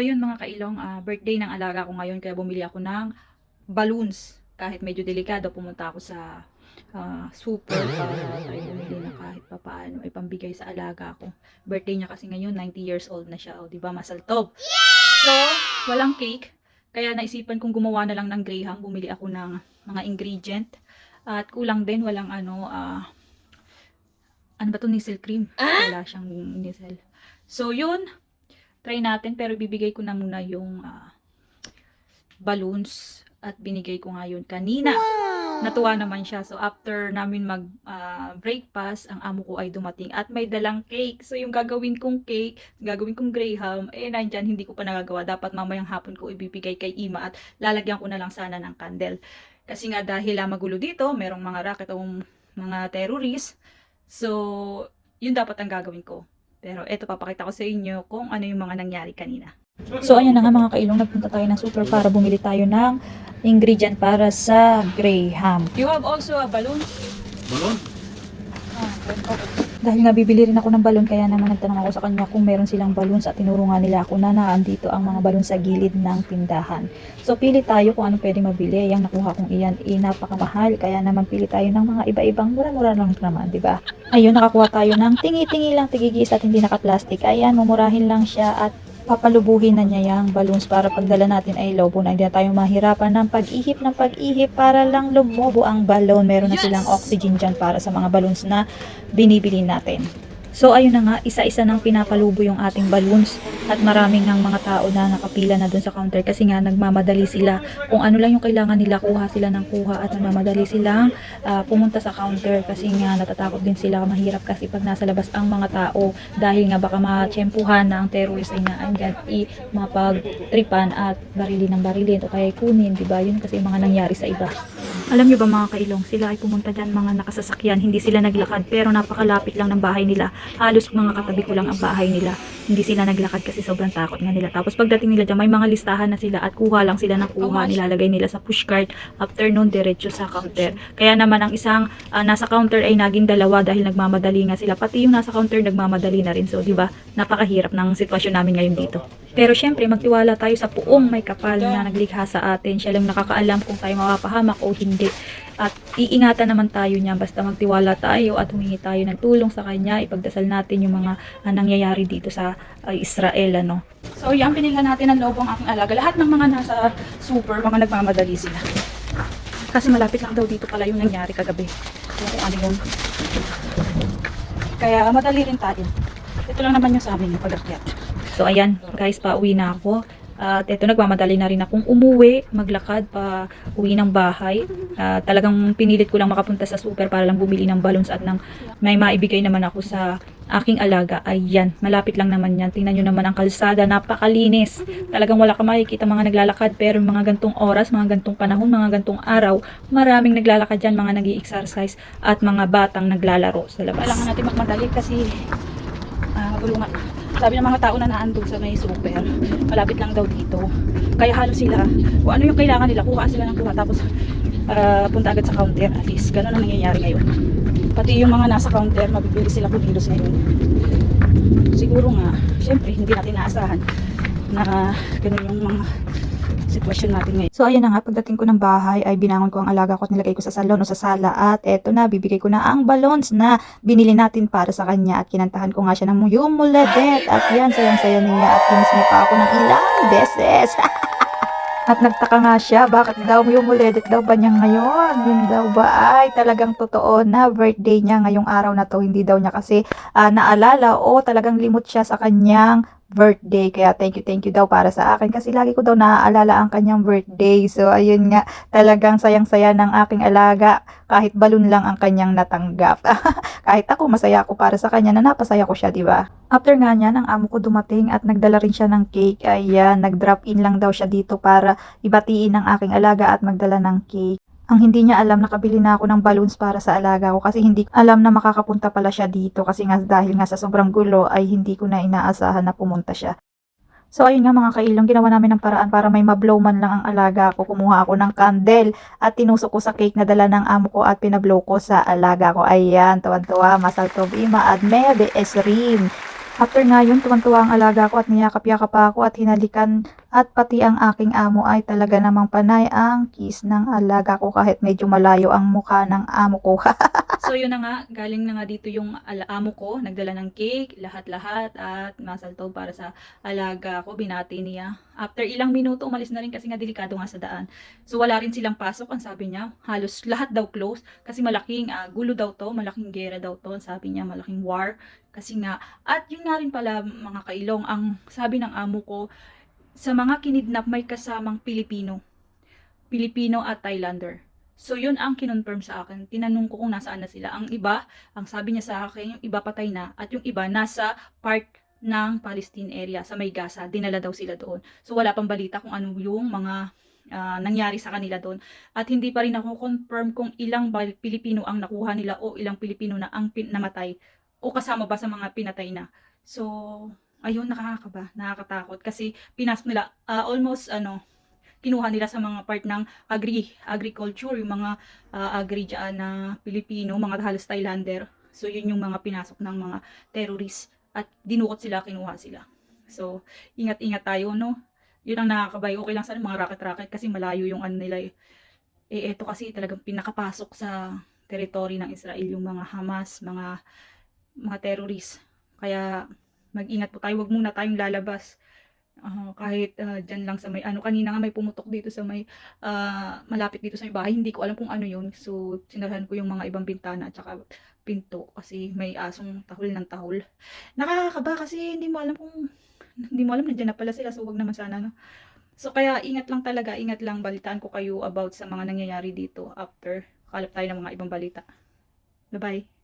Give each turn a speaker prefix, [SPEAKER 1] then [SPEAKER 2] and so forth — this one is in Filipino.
[SPEAKER 1] ayun mga kailong, ah, birthday ng alaga ko ngayon kaya bumili ako ng balloons. Kahit medyo delikado, pumunta ako sa ah, super para tayo bumili na kahit pa paano ay pambigay sa alaga ko. Birthday niya kasi ngayon, 90 years old na siya. O, di ba? Masaltob. So, walang cake. Kaya naisipan kong gumawa na lang ng graham. Bumili ako ng mga ingredient. At kulang din, walang ano, ah, ano ba to, nisel cream. Wala siyang nisel. So, yun. Try natin, pero bibigay ko na muna yung ah, balloons at binigay ko nga yun kanina. Natuwa naman siya. So, after namin mag ah, breakfast, ang amo ko ay dumating at may dalang cake. So, yung gagawin kong cake, gagawin kong graham, eh, nandyan, hindi ko pa nagagawa. Dapat mamayang hapon ko ibibigay kay Ima at lalagyan ko na lang sana ng candle. Kasi nga dahil ah, magulo dito, merong mga racket o mga terrorist. So, yun dapat ang gagawin ko. Pero eto, papakita ko sa inyo kung ano yung mga nangyari kanina. So, ayan na nga mga kailong, nagpunta tayo ng super para bumili tayo ng ingredient para sa graham. You have also a balloon?
[SPEAKER 2] Balon?
[SPEAKER 1] Dahil nga bibili rin ako ng balon, kaya naman nagtanong ako sa kanya kung meron silang balloons at tinuro nila ako na naandito ang mga balon sa gilid ng tindahan. So pili tayo kung ano pwede mabili. Yung nakuha kong iyan, eh, napakamahal. Kaya naman pili tayo ng mga iba-ibang mura-mura lang naman, di ba? Ayun, nakakuha tayo ng tingi-tingi lang tigigis at hindi naka-plastic. Ayan, mumurahin lang siya at papalubuhin na niya yung balloons para pagdala natin ay lobo na hindi na tayo mahirapan ng pag-ihip ng pag-ihip para lang lumobo ang balon. Meron na silang oxygen dyan para sa mga balloons na binibili natin. So ayun na nga, isa-isa nang pinapalubo yung ating balloons at maraming ng mga tao na nakapila na dun sa counter kasi nga nagmamadali sila. Kung ano lang yung kailangan nila, kuha sila ng kuha at nagmamadali silang ah, pumunta sa counter kasi nga natatakot din sila. Mahirap kasi pag nasa labas ang mga tao dahil nga baka matsyempuhan na ang terrorist ay naandyan i mapagtripan at barili ng barilin o kaya kunin, di ba? Yun kasi mga nangyari sa iba. Alam nyo ba mga kailong, sila ay pumunta dyan mga nakasasakyan, hindi sila naglakad pero napakalapit lang ng bahay nila. Halos mga katabi ko lang ang bahay nila. Hindi sila naglakad kasi sobrang takot nga nila. Tapos pagdating nila dyan, may mga listahan na sila at kuha lang sila ng kuha, nilalagay nila sa pushcart. After nun, diretso sa counter. Kaya naman ang isang ah, nasa counter ay naging dalawa dahil nagmamadali nga sila. Pati yung nasa counter nagmamadali na rin. So, di ba, napakahirap ng sitwasyon namin ngayon dito. Pero syempre, magtiwala tayo sa puong may kapal na naglikha sa atin. Siya lang nakakaalam kung tayo mapapahamak o hindi. At iingatan naman tayo niya basta magtiwala tayo at humingi tayo ng tulong sa kanya. Ipagdasal natin yung mga ah, nangyayari dito sa ah, Israel. Ano. So yan, pinilhan natin ang loob ang aking alaga. Lahat ng mga nasa super, mga nagmamadali sila. Kasi malapit lang daw dito pala yung nangyari kagabi. Kung ano yun. Kaya madali rin tayo. Ito lang naman yung sa amin, yung pag-akyat. So ayan, guys, pauwi na ako. At ito, nagmamadali na rin akong umuwi, maglakad pa uwi ng bahay. Ah, talagang pinilit ko lang makapunta sa super para lang bumili ng balloons at ng may maibigay naman ako sa aking alaga. Ayan, malapit lang naman yan. Tingnan nyo naman ang kalsada, napakalinis. Talagang wala ka makikita mga naglalakad pero mga gantong oras, mga gantong panahon, mga gantong araw, maraming naglalakad dyan, mga nag exercise at mga batang naglalaro sa labas. Kailangan natin magmadali kasi ah, magulungan. Sabi ng mga tao na naandun sa may super, malapit lang daw dito. Kaya halos sila, kung ano yung kailangan nila, kuha sila ng kuha. Tapos, ah, punta agad sa counter. At least, ganun ang nangyayari ngayon. Pati yung mga nasa counter, mabibili sila kumilos ngayon. Siguro nga, syempre, hindi natin naasahan na ganun yung mga sitwasyon natin ngayon. So, ayan na nga, pagdating ko ng bahay, ay binangon ko ang alaga ko at nilagay ko sa salon o sa sala. At eto na, bibigay ko na ang balloons na binili natin para sa kanya. At kinantahan ko nga siya ng Yumuladet. At yan, sayang-saya niya. At kinis pa ako ng ilang beses. At nagtaka nga siya, bakit daw yung muledet daw ba niya ngayon? Yun daw ba ay talagang totoo na birthday niya ngayong araw na to? Hindi daw niya kasi ah, naalala o talagang limot siya sa kanyang birthday. Kaya thank you, thank you daw para sa akin. Kasi lagi ko daw naaalala ang kanyang birthday. So, ayun nga, talagang sayang-saya ng aking alaga. Kahit balon lang ang kanyang natanggap. Kahit ako, masaya ako para sa kanya na napasaya ko siya, di ba? After nga niya, ang amo ko dumating at nagdala rin siya ng cake. Ayan, nag-drop in lang daw siya dito para ibatiin ng aking alaga at magdala ng cake. Ang hindi niya alam, nakabili na ako ng balloons para sa alaga ko kasi hindi alam na makakapunta pala siya dito kasi nga dahil nga sa sobrang gulo ay hindi ko na inaasahan na pumunta siya. So ayun nga mga kailong, ginawa namin ng paraan para may mablow man lang ang alaga ko. Kumuha ako ng candle at tinusok ko sa cake na dala ng amo ko at pinablow ko sa alaga ko. Ayan, tuwan-tuwa, masal to bima at maybe esrin. After nga yun, tuwan-tuwa ang alaga ko at niyakap-yakap ako at hinalikan at pati ang aking amo ay talaga namang panay ang kiss ng alaga ko kahit medyo malayo ang mukha ng amo ko. so yun na nga, galing na nga dito yung amo ko, nagdala ng cake, lahat-lahat at masalto para sa alaga ko, binati niya. After ilang minuto, umalis na rin kasi nga delikado nga sa daan. So wala rin silang pasok, ang sabi niya. Halos lahat daw close kasi malaking ah, gulo daw to, malaking gera daw to, ang sabi niya, malaking war. Kasi nga, at yun nga rin pala mga kailong, ang sabi ng amo ko, sa mga kinidnap may kasamang Pilipino. Pilipino at Thailander. So yun ang kinonfirm sa akin. Tinanong ko kung nasaan na sila. Ang iba, ang sabi niya sa akin, yung iba patay na at yung iba nasa part ng Palestine area sa may Gaza. Dinala daw sila doon. So wala pang balita kung ano yung mga ah, nangyari sa kanila doon. At hindi pa rin ako confirm kung ilang Pilipino ang nakuha nila o ilang Pilipino na ang namatay o kasama ba sa mga pinatay na. So, ayun, nakakaba, nakakatakot kasi pinasok nila ah, almost ano, kinuha nila sa mga part ng agri, agriculture, yung mga ah, agri dyan na Pilipino, mga halos Thailander. So, yun yung mga pinasok ng mga terrorists at dinukot sila, kinuha sila. So, ingat-ingat tayo, no? Yun ang nakakabay. Okay lang sana mga racket-racket kasi malayo yung ano nila eh. Eh, eto kasi talagang pinakapasok sa territory ng Israel yung mga Hamas, mga mga terrorists. Kaya mag-ingat po tayo, wag muna tayong lalabas. Ah, kahit ah, dyan lang sa may ano kanina nga may pumutok dito sa may ah, malapit dito sa may bahay hindi ko alam kung ano yun. So sinarahan ko yung mga ibang bintana at saka pinto kasi may asong tahol ng tahol. Nakakakaba kasi hindi mo alam kung hindi mo alam nandiyan na pala sila so wag naman sana no? So kaya ingat lang talaga ingat lang balitaan ko kayo about sa mga nangyayari dito after kalap tayo ng mga ibang balita. Bye bye